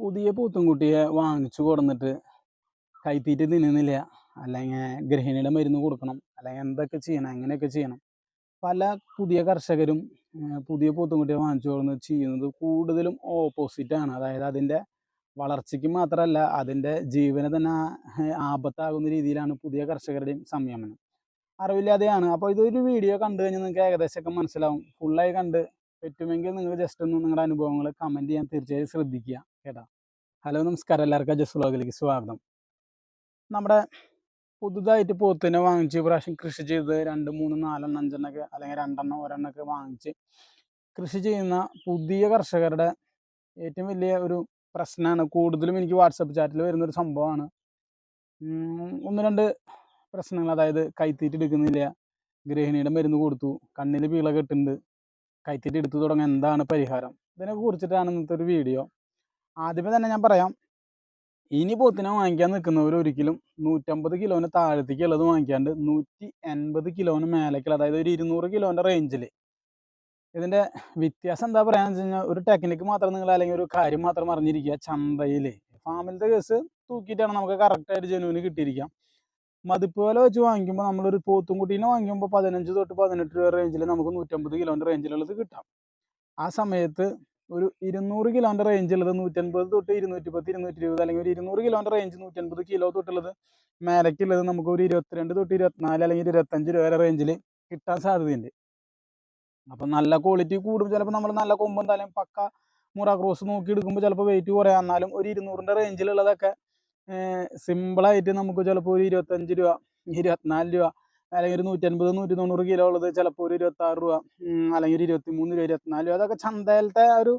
പുതിയ പൂത്തുംകുട്ടിയെ വാങ്ങിച്ചു കൊടുന്നിട്ട് കൈത്തീറ്റ തിന്നുന്നില്ല. അല്ലെങ്കിൽ ഗൃഹിണിയുടെ മരുന്ന് കൊടുക്കണം. അല്ലെങ്കിൽ എന്തൊക്കെ ചെയ്യണം എങ്ങനെയൊക്കെ ചെയ്യണം. പല പുതിയ കർഷകരും പുതിയ പൂത്തുംകുട്ടിയെ വാങ്ങിച്ചു കൊടുന്ന് ചെയ്യുന്നത് കൂടുതലും ഓപ്പോസിറ്റാണ് അതായത് അതിന്റെ വളർച്ചയ്ക്ക് മാത്രമല്ല അതിന്റെ ജീവനെ തന്നെ ആപത്താകുന്ന രീതിയിലാണ് പുതിയ കർഷകരുടെയും സംയമനം. അറിവില്ലാതെയാണ്. അപ്പോൾ ഇതൊരു വീഡിയോ കണ്ടു കഴിഞ്ഞാൽ നിങ്ങൾക്ക് ഏകദേശമൊക്കെ മനസ്സിലാവും. ഫുള്ളായി കണ്ട് പറ്റുമെങ്കിൽ നിങ്ങൾ ജസ്റ്റ് ഒന്ന് നിങ്ങളുടെ അനുഭവങ്ങൾ കമന്റ് ചെയ്യാൻ തീർച്ചയായും ശ്രദ്ധിക്കുക. കേട്ടോ. ഹലോ നമസ്കാരം. എല്ലാവർക്കും ജസ് വ്ളോഗിലേക്ക് സ്വാഗതം. നമ്മുടെ പുതുതായിട്ട് പോത്തിനെ വാങ്ങിച്ച് പ്രാവശ്യം കൃഷി ചെയ്ത് രണ്ട് മൂന്ന് നാലെണ്ണം അഞ്ചെണ്ണൊക്കെ അല്ലെങ്കിൽ രണ്ടെണ്ണം ഒരെണ്ണമൊക്കെ വാങ്ങിച്ച് കൃഷി ചെയ്യുന്ന പുതിയ കർഷകരുടെ ഏറ്റവും വലിയ ഒരു പ്രശ്നമാണ്. കൂടുതലും എനിക്ക് വാട്സപ്പ് ചാറ്റിൽ വരുന്നൊരു സംഭവമാണ്. ഒന്ന് രണ്ട് പ്രശ്നങ്ങൾ. അതായത് കൈത്തീറ്റ് എടുക്കുന്നില്ല. ഗൃഹിണിയുടെ മരുന്ന് കൊടുത്തു. കണ്ണിൽ പീള കെട്ടുണ്ട്. കൈത്തീറ്റ് എടുത്തു തുടങ്ങാൻ എന്താണ് പരിഹാരം? ഇതിനെ കുറിച്ചിട്ടാണ് ഇന്നത്തെ ഒരു വീഡിയോ. ആദ്യമേ തന്നെ ഞാൻ പറയാം. ഇനി പോത്തിനെ വാങ്ങിക്കാൻ നിൽക്കുന്നവർ ഒരിക്കലും നൂറ്റമ്പത് കിലോന് താഴത്തേക്ക് ഉള്ളത് വാങ്ങിക്കാണ്ട് നൂറ്റി എൺപത് കിലോന് മേലേക്കുള്ള അതായത് ഒരു ഇരുന്നൂറ് കിലോന്റെ റേഞ്ചിൽ ഇതിന്റെ വ്യത്യാസം എന്താ പറയാന്ന് വെച്ച് കഴിഞ്ഞാൽ ഒരു ടെക്നിക്ക് മാത്രം നിങ്ങൾ അല്ലെങ്കിൽ ഒരു കാര്യം മാത്രം അറിഞ്ഞിരിക്കുക ചന്തയിൽ ഫാമിലത്തെ കേസ് തൂക്കിയിട്ടാണ് നമുക്ക് കറക്റ്റായിട്ട് ജനുവിന് കിട്ടിയിരിക്കാം മതിപ്പ് വില വെച്ച് വാങ്ങിക്കുമ്പോൾ നമ്മളൊരു പോത്തും കുട്ടീനെ വാങ്ങിക്കുമ്പോൾ പതിനഞ്ച് തൊട്ട് പതിനെട്ട് രൂപ റേഞ്ചിൽ നമുക്ക് നൂറ്റമ്പത് കിലോന്റെ റേഞ്ചിലുള്ളത് കിട്ടാം. ആ സമയത്ത് ഒരു ഇരുന്നൂറ് കിലോന്റെ റേഞ്ചുള്ളത് നൂറ്റൻപത് തൊട്ട് ഇരുന്നൂറ്റി പത്ത് ഇരുന്നൂറ്റി ഇരുപത് അല്ലെങ്കിൽ ഒരു ഇരുന്നൂറ് കിലോന്റെ റേഞ്ച് നൂറ്റൻപത് കിലോ തൊട്ടുള്ളത് മേലക്കുള്ളത് നമുക്ക് ഒരു ഇരുപത്തിരണ്ട് തൊട്ട് ഇരുപത്തിനാല് അല്ലെങ്കിൽ ഇരുപത്തഞ്ച് രൂപ വരെ റേഞ്ചിൽ കിട്ടാൻ സാധ്യതയുണ്ട്. അപ്പം നല്ല ക്വാളിറ്റി കൂടും ചിലപ്പോൾ നമ്മൾ നല്ല കൊമ്പ് എന്തായാലും പക്ക മുറ ക്രോസ് നോക്കി എടുക്കുമ്പോൾ ചിലപ്പോൾ വെയിറ്റ് കുറയാം. എന്നാലും ഒരു ഇരുന്നൂറിന്റെ റേഞ്ചിലുള്ളതൊക്കെ സിമ്പിളായിട്ട് നമുക്ക് ചിലപ്പോൾ ഒരു ഇരുപത്തഞ്ച് രൂപ ഇരുപത്തിനാല് രൂപ അല്ലെങ്കിൽ ഒരു നൂറ്റൻപത് നൂറ്റി തൊണ്ണൂറ് കിലോ ഉള്ളത് ചിലപ്പോൾ ഒരു ഇരുപത്താറ് രൂപ അല്ലെങ്കിൽ ഒരു ഇരുപത്തി മൂന്ന് രൂപ ഇരുപത്തിനാല് രൂപ. അതൊക്കെ ചന്തയിലത്തെ ഒരു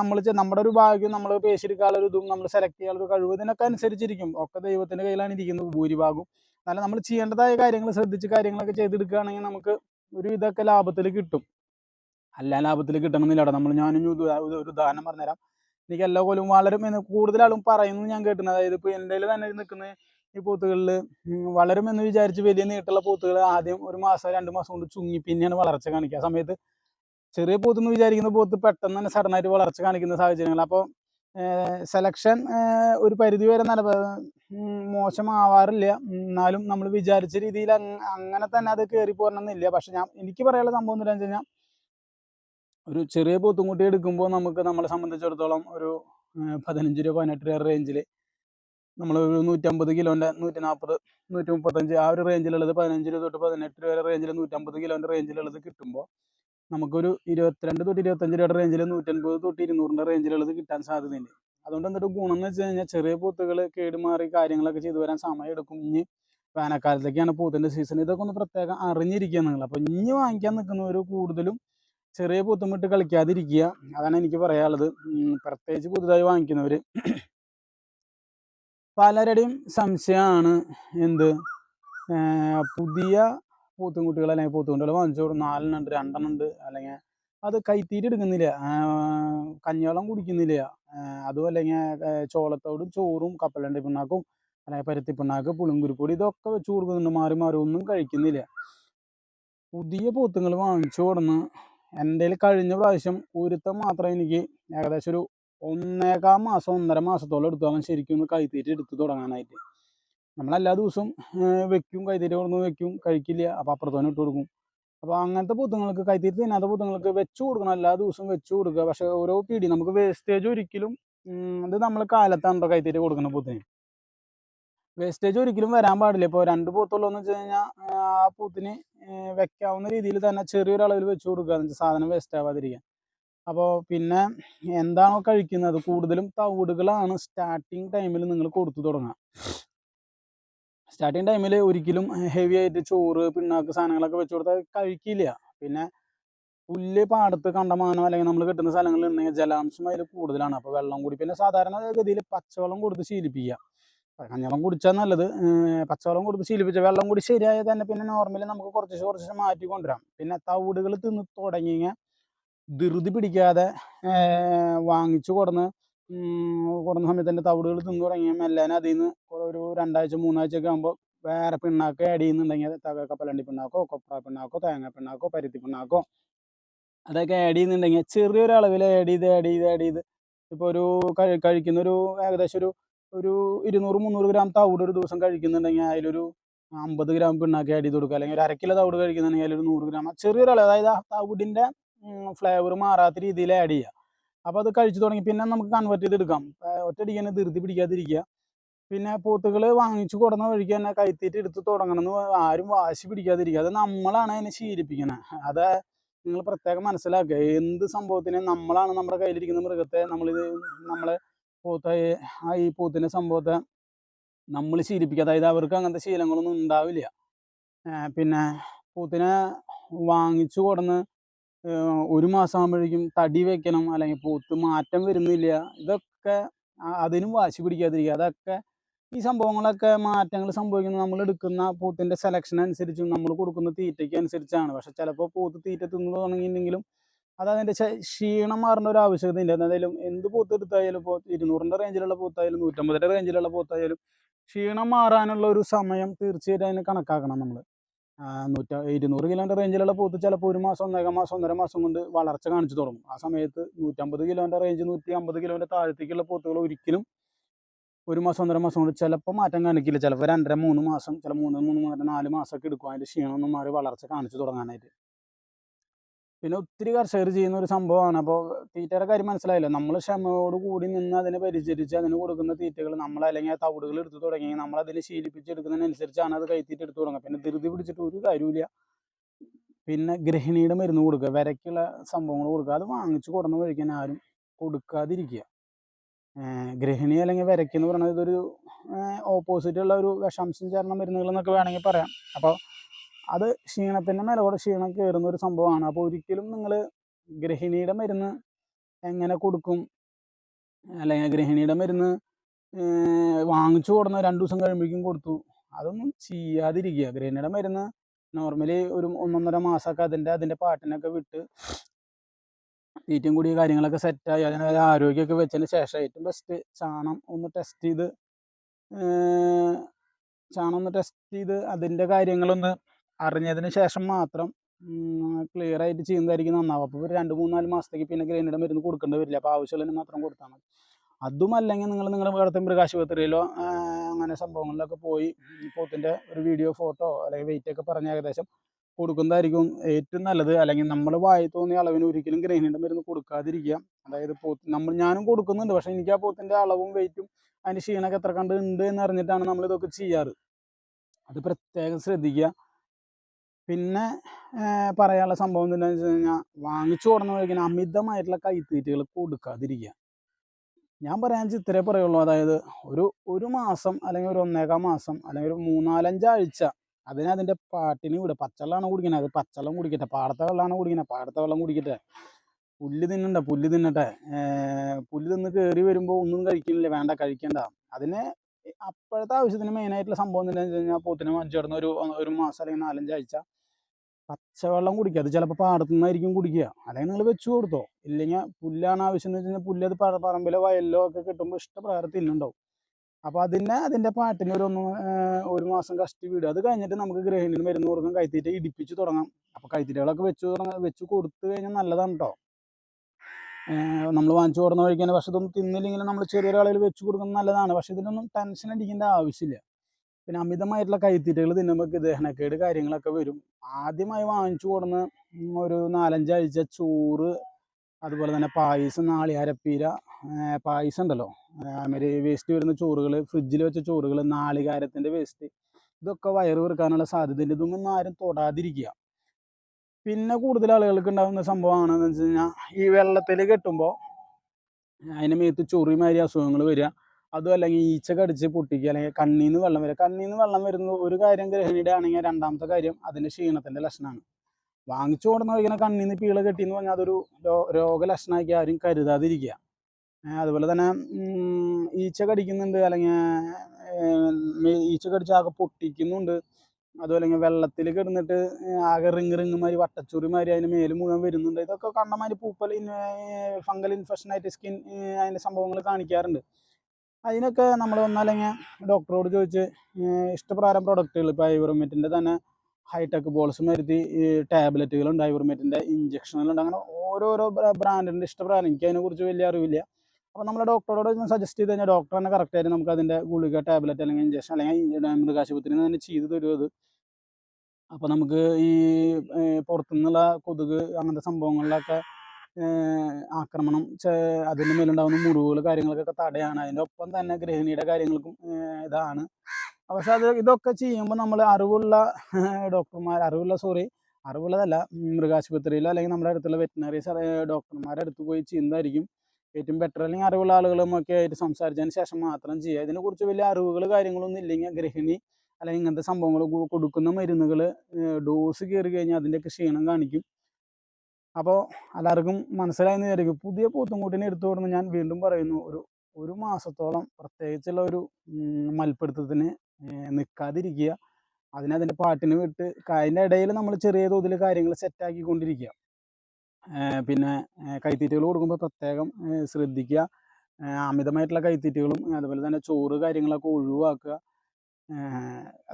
നമ്മൾ നമ്മുടെ ഒരു ഭാഗ്യം നമ്മൾ പേശിയെടുക്കാനുള്ള ഒരു ഇതും നമ്മൾ സെലക്ട് ചെയ്യാനുള്ള ഒരു കഴിവ് ഇതിനൊക്കെ അനുസരിച്ചിരിക്കും. ഒക്കെ ദൈവത്തിന്റെ കയ്യിലാണ് ഇരിക്കുന്നത് ഭൂരിഭാഗവും. എന്നാലും നമ്മൾ ചെയ്യേണ്ടതായ കാര്യങ്ങൾ ശ്രദ്ധിച്ച് കാര്യങ്ങളൊക്കെ ചെയ്തെടുക്കുകയാണെങ്കിൽ നമുക്ക് ഒരു ഇതൊക്കെ ലാഭത്തിൽ കിട്ടും. അല്ല ലാഭത്തിൽ കിട്ടണമെന്നില്ല നമ്മൾ ഞാനും ഒരു ഉദാഹരണം പറഞ്ഞുതരാം. എനിക്ക് എല്ലാ കൊല്ലവും വളരെ കൂടുതൽ ആളും പറയുന്നത് ഞാൻ കേട്ടിട്ടുണ്ട്. അതായത് ഇപ്പോൾ എന്റെ തന്നെ നിൽക്കുന്ന ഈ പോത്തുകളിൽ വളരുമെന്ന് വിചാരിച്ച് വലിയ നീട്ടുള്ള പോത്തുകൾ ആദ്യം ഒരു മാസം രണ്ട് മാസം കൊണ്ട് ചുങ്ങി പിന്നെയാണ് വളർച്ച കാണിക്കുക. ആ സമയത്ത് ചെറിയ പോത്തെന്ന് വിചാരിക്കുന്ന പോത്ത് പെട്ടെന്ന് തന്നെ സഡനായിട്ട് വളർച്ച കാണിക്കുന്ന സാഹചര്യങ്ങൾ അപ്പോൾ സെലക്ഷൻ ഒരു പരിധി വരെ നല്ല മോശമാവാറില്ല. എന്നാലും നമ്മൾ വിചാരിച്ച രീതിയിൽ അങ്ങനെ തന്നെ അത് കയറി പോരണമെന്നില്ല. പക്ഷെ ഞാൻ എനിക്ക് പറയാനുള്ള സംഭവം എന്ന് വെച്ച് കഴിഞ്ഞാൽ ഒരു ചെറിയ പോത്തുംകുട്ടി എടുക്കുമ്പോൾ നമുക്ക് നമ്മളെ സംബന്ധിച്ചിടത്തോളം ഒരു പതിനഞ്ച് രൂപ പതിനെട്ട് രൂപ റേഞ്ചിൽ നമ്മൾ ഒരു നൂറ്റമ്പത് കിലോന്റെ നൂറ്റി നാൽപ്പത് നൂറ്റി മുപ്പത്തഞ്ച് ആ ഒരു റേഞ്ചിലുള്ളത് പതിനഞ്ച് രൂപ തൊട്ട് പതിനെട്ട് രൂപ റേഞ്ചിൽ നൂറ്റമ്പത് കിലോന്റെ റേഞ്ചിലുള്ളത് കിട്ടുമ്പോൾ നമുക്കൊരു ഇരുപത്തിരണ്ട് തൊട്ട് ഇരുപത്തഞ്ച് രൂപയുടെ റേഞ്ചിൽ നൂറ്റൻപത് തൊട്ട് ഇരുന്നൂറിന്റെ റേഞ്ചിലുള്ളത് കിട്ടാൻ സാധ്യതയുണ്ട്. അതുകൊണ്ട് എന്തൊരു ഗുണം എന്ന് വെച്ച് കഴിഞ്ഞാൽ ചെറിയ പൂത്തുകൾ കേടുമാറി കാര്യങ്ങളൊക്കെ ചെയ്തു വരാൻ സമയം എടുക്കും. ഇനി വേനൽക്കാലത്തേക്കാണ് പൂത്തിന്റെ സീസൺ ഇതൊക്കെ ഒന്ന് പ്രത്യേകം അറിഞ്ഞിരിക്കുക നിങ്ങൾ. അപ്പോൾ ഇനി വാങ്ങിക്കാൻ നിൽക്കുന്നവർ കൂടുതലും ചെറിയ പൂത്തുമിട്ട് കളിക്കാതിരിക്കുക. അതാണ് എനിക്ക് പറയാനുള്ളത്. പ്രത്യേകിച്ച് പുതുതായി വാങ്ങിക്കുന്നവർ പലരുടെയും സംശയമാണ്. എന്ത്? പുതിയ പോത്തുംകുട്ടികൾ അല്ലെങ്കിൽ പോത്തുകുട്ടികൾ വാങ്ങിച്ചു കൊടുക്കും നാലെണ്ണം ഉണ്ട് അല്ലെങ്കിൽ അത് കൈത്തീരി എടുക്കുന്നില്ല. കഞ്ഞിവെള്ളം കുടിക്കുന്നില്ല. അതും അല്ലെങ്കിൽ ചോളത്തോട് ചോറും കപ്പലണ്ടി പിണ്ണാക്കും അല്ലെങ്കിൽ പരുത്തി പിണ്ണാക്ക് പുളിങ്കുരുപ്പൊടി ഇതൊക്കെ വെച്ച് കൊടുക്കുന്നുണ്ട്. മാറി മാറി ഒന്നും കഴിക്കുന്നില്ല. പുതിയ പോത്തുങ്ങൾ വാങ്ങിച്ചു കൊടുന്ന് എന്റെ കഴിഞ്ഞ പ്രാവശ്യം ഒരുത്തം മാത്രം എനിക്ക് ഏകദേശം ഒരു ഒന്നേകാൽ മാസം ഒന്നര മാസത്തോളം എടുത്തു അവൻ ശരിക്കും കൈത്തീറ്റ എടുത്ത് തുടങ്ങാനായിട്ട്. നമ്മൾ എല്ലാ ദിവസവും വെക്കും കൈത്തീറ്റ കൊടുക്കും വെക്കും കഴിക്കില്ല. അപ്പം അപ്പുറത്തോനെ ഇട്ട് കൊടുക്കും. അപ്പോൾ അങ്ങനത്തെ പൂത്തങ്ങൾക്ക് കൈത്തീറ്റ തിന്നാത്ത പൂത്തങ്ങൾക്ക് വെച്ചു കൊടുക്കണം. എല്ലാ ദിവസവും വെച്ചു കൊടുക്കുക. പക്ഷെ ഓരോ പിടി നമുക്ക് വേസ്റ്റേജ് ഒരിക്കലും ഇത് നമ്മൾ കാലത്താണ് കൈത്തീറ്റ കൊടുക്കുന്ന പുത്തിന്. വേസ്റ്റേജ് ഒരിക്കലും വരാൻ പാടില്ല. ഇപ്പോൾ രണ്ട് പൂത്തുള്ളൂന്ന് വെച്ച് കഴിഞ്ഞാൽ ആ പൂത്തിന് വെക്കാവുന്ന രീതിയിൽ തന്നെ ചെറിയൊരളവിൽ വെച്ച് കൊടുക്കുക. എന്ന് വെച്ചാൽ സാധനം വേസ്റ്റ് ആവാതിരിക്കാൻ. അപ്പോൾ പിന്നെ എന്താണോ കഴിക്കുന്നത്? കൂടുതലും തവിടുകളാണ്. സ്റ്റാർട്ടിങ് ടൈമിൽ നിങ്ങൾ കൊടുത്തു തുടങ്ങുക സ്റ്റാർട്ടിങ് ടൈമിൽ ഒരിക്കലും ഹെവി ആയിട്ട് ചോറ് പിണ്ണാക്ക് സാധനങ്ങളൊക്കെ വെച്ച് കൊടുത്താൽ കഴിക്കില്ല. പിന്നെ പുല്ല് പാടത്ത് കണ്ടമാനം അല്ലെങ്കിൽ നമ്മൾ കിട്ടുന്ന സ്ഥലങ്ങളിൽ ഉണ്ടെങ്കിൽ ജലാംശം അതിൽ കൂടുതലാണ്. അപ്പോൾ വെള്ളം കൂടി പിന്നെ സാധാരണ ഗതിയിൽ പച്ചവെള്ളം കൊടുത്ത് ശീലിപ്പിക്കുക. കഞ്ഞവെള്ളം കുടിച്ചാൽ നല്ലത്. പച്ചവെള്ളം കൊടുത്ത് ശീലിപ്പിച്ച വെള്ളം കൂടി ശരിയായാൽ തന്നെ പിന്നെ നോർമലി നമുക്ക് കുറച്ച് കുറച്ച് മാറ്റി കൊണ്ടുവരാം. പിന്നെ തവിടുകൾ തിന്ന് തുടങ്ങി കഴിഞ്ഞാൽ ധൃതി പിടിക്കാതെ വാങ്ങിച്ചു കൊടുന്ന് കൊടുന്ന സമയത്ത് തന്നെ തവിടുകൾ തിന്നു തുടങ്ങിയ മെല്ലേനെ അതിൽ നിന്ന് ഒരു രണ്ടാഴ്ച മൂന്നാഴ്ച ഒക്കെ ആകുമ്പോൾ വേറെ പിണ്ണാക്ക് ആഡ് ചെയ്യുന്നുണ്ടെങ്കിൽ കപ്പലണ്ടി പിണ്ണാക്കോ കൊപ്ര പിണ്ണാക്കോ തേങ്ങ പിണ്ണാക്കോ പരുത്തി പിണ്ണാക്കോ അതൊക്കെ ആഡ് ചെയ്യുന്നുണ്ടെങ്കിൽ ചെറിയൊരു അളവിൽ ആഡ് ചെയ്ത് ആഡ് ചെയ്ത് ആഡ് ചെയ്ത് ഇപ്പോൾ ഒരു കഴിക്കുന്ന ഒരു ഏകദേശം ഒരു ഒരു ഇരുന്നൂറ് മുന്നൂറ് ഗ്രാം തവിട് ഒരു ദിവസം കഴിക്കുന്നുണ്ടെങ്കിൽ അതിലൊരു അമ്പത് ഗ്രാം പിണ്ണാക്ക് ആഡ് ചെയ്ത് കൊടുക്കുക. അല്ലെങ്കിൽ ഒരു അര കിലോ തവിട് കഴിക്കുന്നുണ്ടെങ്കിൽ അതിലൊരു നൂറ് ഗ്രാം ചെറിയൊരളവ് അതായത് ആ തവിടിന്റെ ഫ്ലേവർ മാറാത്ത രീതിയിൽ ആഡ് ചെയ്യുക അപ്പോൾ അത് കഴിച്ചു തുടങ്ങി പിന്നെ നമുക്ക് കൺവേർട്ട് ചെയ്തെടുക്കാം. തന്നെ ധൃതി പിടിക്കാതിരിക്കുക. പിന്നെ പോത്തുകൾ വാങ്ങിച്ചു കൊടുന്ന വഴിക്ക് തന്നെ കൈത്തീറ്റ് എടുത്ത് തുടങ്ങണമെന്ന് ആരും വാശി പിടിക്കാതിരിക്കുക. അത് നമ്മളാണ് അതിനെ ശീലിപ്പിക്കുന്നത് അത് നിങ്ങൾ പ്രത്യേകം മനസ്സിലാക്കുക. എന്ത് സംഭവത്തിനും നമ്മളാണ് നമ്മുടെ കയ്യിലിരിക്കുന്ന മൃഗത്തെ നമ്മളിത് നമ്മളെ പോത്ത ഈ പോത്തിന്റെ സംഭവത്തെ നമ്മൾ ശീലിപ്പിക്കുക. അതായത് അവർക്ക് അങ്ങനത്തെ ശീലങ്ങളൊന്നും ഉണ്ടാവില്ല. പിന്നെ പോത്തിനെ വാങ്ങിച്ചു കൊടുന്ന് ഒരു മാസം ആകുമ്പോഴേക്കും തടി വെക്കണം അല്ലെങ്കിൽ പോത്ത് മാറ്റം വരുന്നില്ല. ഇതൊക്കെ അതിനും വാശി പിടിക്കാതിരിക്കുക. അതൊക്കെ ഈ സംഭവങ്ങളൊക്കെ മാറ്റങ്ങൾ സംഭവിക്കുന്നത് നമ്മൾ എടുക്കുന്ന പൂത്തിന്റെ സെലക്ഷൻ അനുസരിച്ചും നമ്മൾ കൊടുക്കുന്ന തീറ്റയ്ക്ക് അനുസരിച്ചാണ്. പക്ഷെ ചിലപ്പോൾ പൂത്ത് തീറ്റ തിന്നു തുടങ്ങിയിട്ടുണ്ടെങ്കിലും അത് അതിന്റെ ക്ഷീണം മാറേണ്ട ഒരു ആവശ്യകത ഇല്ല എന്തായാലും എന്ത് പൂത്ത് എടുത്തായാലും ഇപ്പോൾ ഇരുന്നൂറിന്റെ റേഞ്ചിലുള്ള പൂത്തായാലും നൂറ്റമ്പതിന്റെ റേഞ്ചിലുള്ള പൂത്തായാലും ക്ഷീണം മാറാനുള്ള ഒരു സമയം തീർച്ചയായിട്ടും അതിന് കണക്കാക്കണം നമ്മൾ. നൂറ്റ ഇരുന്നൂറ് കിലോന്റെ റേഞ്ചിലുള്ള പൂത്ത് ചിലപ്പോൾ ഒരു മാസം ഒന്നേകാൽ മാസം ഒന്നര മാസം കൊണ്ട് വളർച്ച കാണിച്ചു തുടങ്ങും. ആ സമയത്ത് നൂറ്റമ്പത് കിലോന്റെ റേഞ്ച് നൂറ്റി അമ്പത് കിലോന്റെ താഴത്തേക്കുള്ള പൂത്തുകൾ ഒരിക്കലും ഒരു മാസം ഒന്നര മാസം കൊണ്ട് ചിലപ്പോൾ മാറ്റം കാണിക്കില്ല. ചിലപ്പോൾ രണ്ടര മൂന്ന് മാസം ചില മൂന്ന് മൂന്ന് മൂന്നര നാല് മാസമൊക്കെ എടുക്കും. അതിന്റെ ക്ഷീണമൊന്നും മാറി വളർച്ച കാണിച്ചു തുടങ്ങാനായിട്ട്. പിന്നെ ഒത്തിരി കർഷകർ ചെയ്യുന്ന ഒരു സംഭവമാണ്. അപ്പോൾ തീറ്റയുടെ കാര്യം മനസ്സിലായില്ല? നമ്മൾ ക്ഷമയോട് കൂടി നിന്ന് അതിനെ പരിചരിച്ച് അതിന് കൊടുക്കുന്ന തീറ്റകൾ നമ്മൾ അല്ലെങ്കിൽ ആ തവിടുകൾ എടുത്ത് തുടങ്ങി നമ്മൾ അതിനെ ശീലിപ്പിച്ചെടുക്കുന്നതിനനുസരിച്ചാണ് അത് കൈത്തീറ്റ എടുത്ത് തുടങ്ങുക. പിന്നെ ധൃതി പിടിച്ചിട്ട് ഒരു കാര്യമില്ല പിന്നെ ഗൃഹിണിയുടെ മരുന്ന് കൊടുക്കുക. വിരയ്ക്കുള്ള സംഭവങ്ങൾ കൊടുക്കുക. അത് വാങ്ങിച്ചു കൊടുന്ന് കഴിക്കാൻ ആരും കൊടുക്കാതിരിക്കുക. ഗൃഹിണി അല്ലെങ്കിൽ വിരയ്ക്ക് എന്ന് പറയുന്നത് ഇതൊരു ഓപ്പോസിറ്റ് ഉള്ള ഒരു വിഷാംശം ചേർന്ന മരുന്നുകൾ എന്നൊക്കെ വേണമെങ്കിൽ പറയാം. അപ്പോൾ അത് ക്ഷീണത്തിന്റെ കൂടെ ക്ഷീണം കയറുന്ന ഒരു സംഭവമാണ്. അപ്പോൾ ഒരിക്കലും നിങ്ങൾ ഗൃഹിണിയുടെ മരുന്ന് എങ്ങനെ കൊടുക്കും? അല്ലെങ്കിൽ ഗൃഹിണിയുടെ മരുന്ന് വാങ്ങിച്ചു കൊടുന്ന രണ്ടു ദിവസം കഴിയുമ്പോഴേക്കും കൊടുത്തു. അതൊന്നും ചെയ്യാതിരിക്കുക. ഗൃഹിണിയുടെ മരുന്ന് നോർമലി ഒരു ഒന്നൊന്നര മാസമൊക്കെ അതിന്റെ അതിന്റെ പാട്ടിനൊക്കെ വിട്ട് തീറ്റയും കൂടി കാര്യങ്ങളൊക്കെ സെറ്റായി അതിന് ആരോഗ്യമൊക്കെ വെച്ചതിന് ശേഷം ഏറ്റവും ബെസ്റ്റ് ചാണം ഒന്ന് ടെസ്റ്റ് ചെയ്ത് ചാണം ഒന്ന് ടെസ്റ്റ് ചെയ്ത് അതിന്റെ കാര്യങ്ങളൊന്ന് അറിഞ്ഞതിന് ശേഷം മാത്രം ക്ലിയർ ആയിട്ട് ചെയ്യുന്നതായിരിക്കും നന്നാവും അപ്പോൾ ഒരു രണ്ട് മൂന്നാൽ നാല് മാസത്തേക്ക് പിന്നെ ഗ്രൈനയുടെ മരുന്ന് കൊടുക്കേണ്ടി വരില്ല. അപ്പോൾ ആവശ്യമുള്ളതിന് മാത്രം കൊടുത്താൽ മതി. അതും അല്ലെങ്കിൽ നിങ്ങൾ നിങ്ങളുടെ അടുത്ത മൃഗാശുപത്രിയിലോ അങ്ങനെ സംഭവങ്ങളിലൊക്കെ പോയി പോത്തിന്റെ ഒരു വീഡിയോ ഫോട്ടോ അല്ലെങ്കിൽ വെയിറ്റ് ഒക്കെ പറഞ്ഞ് ഏകദേശം കൊടുക്കുന്നതായിരിക്കും ഏറ്റവും നല്ലത്. അല്ലെങ്കിൽ നമ്മൾ വായി തോന്നിയ അളവിന് ഒരിക്കലും ഗ്രൈനയുടെ മരുന്ന് കൊടുക്കാതിരിക്കുക. അതായത് പോത്ത് നമ്മൾ ഞാനും കൊടുക്കുന്നുണ്ട്. പക്ഷേ എനിക്ക് ആ പോത്തിന്റെ അളവും വെയിറ്റും അതിന്റെ ക്ഷീണമൊക്കെ എത്ര കണ്ട് ഉണ്ട് എന്ന് അറിഞ്ഞിട്ടാണ് നമ്മൾ ഇതൊക്കെ ചെയ്യാറ്. അത് പ്രത്യേകം ശ്രദ്ധിക്കുക. പിന്നെ പറയാനുള്ള സംഭവം എന്താണെന്ന് വെച്ച് കഴിഞ്ഞാൽ വാങ്ങിച്ചു കൊടുന്ന വഴിക്കുന്ന അമിതമായിട്ടുള്ള കൈത്തീറ്റകൾ കൊടുക്കാതിരിക്കുക ഞാൻ പറയാൻ ഇത്രേ പറയുള്ളൂ. അതായത് ഒരു ഒരു മാസം അല്ലെങ്കിൽ ഒരു ഒന്നേകാം മാസം അല്ലെങ്കിൽ ഒരു മൂന്നാലഞ്ചാഴ്ച അതിന് അതിന്റെ പാട്ടിന് വിടുക പച്ചവെള്ളമാണ് കുടിക്കണത് അത് പച്ചവെള്ളം കുടിക്കട്ടെ. പാടത്തെ വെള്ളമാണ് കുടിക്കണത് പാടത്തെ വെള്ളം കുടിക്കട്ടെ. പുല്ല് തിന്നണ്ട പുല്ല് തിന്നട്ടെ. പുല്ല് തിന്ന് കയറി വരുമ്പോൾ ഒന്നും കഴിക്കുന്നില്ല വേണ്ട കഴിക്കണ്ട. അതിനെ അപ്പോഴത്തെ ആവശ്യത്തിന് മെയിനായിട്ടുള്ള സംഭവം എന്താണെന്ന് വെച്ച് കഴിഞ്ഞാൽ പോത്തിനെ വാങ്ങിച്ചു കിടന്ന ഒരു ഒരു മാസം അല്ലെങ്കിൽ നാലഞ്ചാഴ്ച പച്ചവെള്ളം കുടിക്കുക. അത് ചിലപ്പോൾ പാടത്തു നിന്നായിരിക്കും കുടിക്കുക. അല്ലെങ്കിൽ നിങ്ങൾ വെച്ചു കൊടുത്തോ. ഇല്ലെങ്കിൽ പുല്ലാണ് ആവശ്യം എന്ന് വെച്ച് കഴിഞ്ഞാൽ പുല്ല് അത് പറമ്പിലോ വയലിലോ ഒക്കെ കിട്ടുമ്പോൾ ഇഷ്ടപ്രകാരം തിന്നുണ്ടാവും. അപ്പോൾ അതിനെ അതിന്റെ പാട്ടിന് ഒരു ഒന്ന് ഒരു മാസം കഷ്ടി വിടുക. അത് കഴിഞ്ഞിട്ട് നമുക്ക് ഗ്രഹിണിന് വരുന്ന കൊടുക്കാൻ കൈത്തീറ്റ ഇടിപ്പിച്ച് തുടങ്ങാം. അപ്പോൾ കൈത്തീറ്റകളൊക്കെ വെച്ച് തുടങ്ങാം. വെച്ച് കൊടുത്തു കഴിഞ്ഞാൽ നല്ലതാണ് കേട്ടോ നമ്മൾ വാങ്ങിച്ചു കൊടുക്കുന്ന വഴിക്കാൻ പക്ഷെ ഇതൊന്നും തിന്നില്ലെങ്കിൽ നമ്മൾ ചെറിയൊരാളിൽ വെച്ച് കൊടുക്കുന്നത് നല്ലതാണ്. പക്ഷെ ഇതിനൊന്നും ടെൻഷൻ അടിക്കേണ്ട ആവശ്യമില്ല. പിന്നെ അമിതമായിട്ടുള്ള കൈത്തീറ്റകൾ തിന്നുമ്പോൾ ദഹനക്കേട് കാര്യങ്ങളൊക്കെ വരും. ആദ്യമായി വാങ്ങിച്ചു കൊടുന്ന് ഒരു നാലഞ്ചാഴ്ച ചോറ് അതുപോലെ തന്നെ പായസം നാളികാരപ്പീര പായസം ഉണ്ടല്ലോ. അതുമാതിരി വേസ്റ്റ് വരുന്ന ചോറുകൾ ഫ്രിഡ്ജിൽ വെച്ച ചോറുകൾ നാളികാരത്തിന്റെ വേസ്റ്റ് ഇതൊക്കെ വയറ് വീർക്കാനുള്ള സാധ്യതയുണ്ട്. ഇതൊന്നും ആരും തൊടാതിരിക്കുക. പിന്നെ കൂടുതൽ ആളുകൾക്ക് ഉണ്ടാകുന്ന സംഭവമാണെന്ന് വെച്ച് കഴിഞ്ഞാൽ ഈ വെള്ളത്തിൽ കെട്ടുമ്പോൾ അതിന് മേത്ത് ചൊറിമാതിരി അസുഖങ്ങൾ വരിക. അതും അല്ലെങ്കിൽ ഈച്ച കടിച്ച് പൊട്ടിക്കുക അല്ലെങ്കിൽ കണ്ണീന്ന് വെള്ളം വരിക. കണ്ണീന്ന് വെള്ളം വരുന്ന ഒരു കാര്യം ഗ്രഹിണിയുടെ ആണെങ്കിൽ രണ്ടാമത്തെ കാര്യം അതിന്റെ ക്ഷീണത്തിന്റെ ലക്ഷണമാണ്. വാങ്ങിച്ചു കൊടുന്ന കഴിക്കുന്ന കണ്ണീന്ന് പീള കെട്ടിയെന്ന് പറഞ്ഞാൽ അതൊരു രോഗലക്ഷണമാക്കി ആരും കരുതാതിരിക്കുക. അതുപോലെ തന്നെ ഈച്ച കടിക്കുന്നുണ്ട് അല്ലെങ്കിൽ ഈച്ച കടിച്ച് ആകെ പൊട്ടിക്കുന്നുണ്ട്. അതുപോലെ വെള്ളത്തിൽ കിടന്നിട്ട് ആകെ റിങ് റിങ് മാതിരി വട്ടച്ചുറി മാതിരി അതിന് മേൽ മുഴുവൻ വരുന്നുണ്ട്. ഇതൊക്കെ കണ്ടമാതിരി പൂപ്പൽ ഫംഗൽ ഇൻഫെക്ഷൻ ആയിട്ട് സ്കിൻ അതിന്റെ സംഭവങ്ങൾ കാണിക്കാറുണ്ട്. അതിനൊക്കെ നമ്മൾ ഒന്നല്ലെങ്കിൽ ഡോക്ടറോട് ചോദിച്ച് ഇഷ്ടപ്രകാരം പ്രൊഡക്റ്റുകൾ ഇപ്പോൾ ഐവർമെറ്റിന്റെ തന്നെ ഹൈടെക് ബോൾസ് മരുത്തി ടാബ്ലറ്റുകളുണ്ട് ഐവർമെറ്റിന്റെ ഇഞ്ചക്ഷനുകളുണ്ട് അങ്ങനെ ഓരോരോ ബ്രാൻഡിന്റെ ഇഷ്ടപ്രകാരം എനിക്ക് അതിനെക്കുറിച്ച് വലിയ അറിവില്ല. അപ്പോൾ നമ്മൾ ഡോക്ടറോട് സജസ്റ്റ് ചെയ്ത് കഴിഞ്ഞാൽ ഡോക്ടർ തന്നെ കറക്റ്റായിട്ട് നമുക്ക് അതിന്റെ ഗുളിക ടാബ്ലറ്റ് അല്ലെങ്കിൽ ഇഞ്ചക്ഷൻ അല്ലെങ്കിൽ മൃഗാശുപത്രിയിൽ നിന്ന് തന്നെ ചെയ്ത് തരുമത് അപ്പോൾ നമുക്ക് ഈ പുറത്തുനിന്നുള്ള കൊതുക് അങ്ങനത്തെ സംഭവങ്ങളിലൊക്കെ ആക്രമണം അതിന് മേലുണ്ടാകുന്ന മുറിവുകൾ കാര്യങ്ങളൊക്കെ തടയാണ്. അതിന്റെ ഒപ്പം തന്നെ ഗൃഹിണിയുടെ കാര്യങ്ങൾക്കും ഇതാണ്. പക്ഷെ അത് ഇതൊക്കെ ചെയ്യുമ്പോൾ നമ്മൾ അറിവുള്ള ഡോക്ടർമാർ അറിവുള്ള സോറി അറിവുള്ളതല്ല മൃഗാശുപത്രിയിലോ അല്ലെങ്കിൽ നമ്മുടെ അടുത്തുള്ള വെറ്റിനറി ഡോക്ടർമാരുടെ അടുത്ത് പോയി ചെയ്യുന്നതായിരിക്കും. ഏറ്റവും ബെറ്റർ അല്ലെങ്കിൽ അറിവുള്ള ആളുകളുമൊക്കെ ആയിട്ട് സംസാരിച്ചതിന് ശേഷം മാത്രം ചെയ്യുക. ഇതിനെക്കുറിച്ച് വലിയ അറിവുകൾ കാര്യങ്ങളൊന്നും ഇല്ലെങ്കിൽ ഗൃഹിണി അല്ലെങ്കിൽ ഇങ്ങനത്തെ സംഭവങ്ങൾ കൊടുക്കുന്ന മരുന്നുകൾ ഡോസ് കയറി കഴിഞ്ഞാൽ അതിന്റെയൊക്കെ ക്ഷീണം കാണിക്കും. അപ്പോൾ എല്ലാവർക്കും മനസ്സിലായെന്ന് വിചാരിക്കും. പുതിയ പോത്തുംകൂട്ടിനെ എടുത്തു കൊടുന്ന് ഞാൻ വീണ്ടും പറയുന്നു ഒരു ഒരു മാസത്തോളം പ്രത്യേകിച്ചുള്ള ഒരു മൽപ്പിടുത്തത്തിന് നിൽക്കാതിരിക്കുക അതിനെ അതിന്റെ പാട്ടിന് വിട്ട് അതിന്റെ ഇടയിൽ നമ്മൾ ചെറിയ തോതിൽ കാര്യങ്ങൾ സെറ്റാക്കിക്കൊണ്ടിരിക്കുക പിന്നെ കൈത്തീറ്റകൾ കൊടുക്കുമ്പോൾ പ്രത്യേകം ശ്രദ്ധിക്കുക. അമിതമായിട്ടുള്ള കൈത്തീറ്റകളും അതുപോലെ തന്നെ ചോറ് കാര്യങ്ങളൊക്കെ ഒഴിവാക്കുക.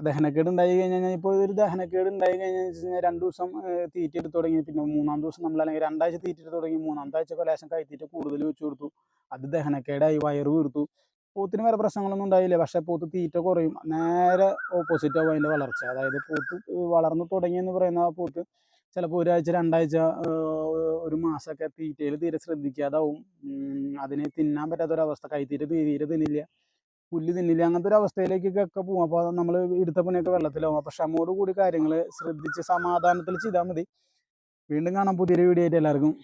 ദഹനക്കേട് ഉണ്ടായി കഴിഞ്ഞ് കഴിഞ്ഞാൽ ഇപ്പോൾ ഒരു ദഹനക്കേട് ഉണ്ടായി കഴിഞ്ഞാൽ വെച്ച് കഴിഞ്ഞാൽ രണ്ട് ദിവസം തീറ്റ എടുത്ത് തുടങ്ങി. പിന്നെ മൂന്നാം ദിവസം നമ്മൾ അല്ലെങ്കിൽ രണ്ടാഴ്ച തീറ്റ എടുത്ത് തുടങ്ങി. മൂന്നാമത്തെ ആഴ്ച കൊലേശം കൈത്തീറ്റ കൂടുതൽ വെച്ച് കൊടുത്തു. അത് ദഹനക്കേടായി വയറ് വീർത്തു. പോത്തിന് വേറെ പ്രശ്നങ്ങളൊന്നും ഉണ്ടായില്ല. പക്ഷെ പോത്ത് തീറ്റ കുറയും. നേരെ ഓപ്പോസിറ്റ് ആവും അതിന്റെ വളർച്ച. അതായത് പോത്ത് വളർന്നു തുടങ്ങിയെന്ന് പറയുന്ന ആ പോത്ത് ചിലപ്പോൾ ഒരാഴ്ച രണ്ടാഴ്ച ഒരു മാസമൊക്കെ തീറ്റയിൽ തീരെ ശ്രദ്ധിക്കാതാവും. അതിന് തിന്നാൻ പറ്റാത്തൊരവസ്ഥ. കൈത്തീറ്റ തീരെ തിന്നില്ല. പുല്ല് തിന്നില്ല അങ്ങനത്തെ ഒരു അവസ്ഥയിലേക്കൊക്കെ പോകും അപ്പോൾ നമ്മൾ എടുത്ത പണിയൊക്കെ വെള്ളത്തിലാവും. അപ്പോൾ ക്ഷമയോട് കൂടി കാര്യങ്ങൾ ശ്രദ്ധിച്ച് സമാധാനത്തിൽ ചെയ്താൽ മതി. വീണ്ടും കാണാം പുതിയൊരു വീഡിയോ ആയിട്ട് എല്ലാവർക്കും.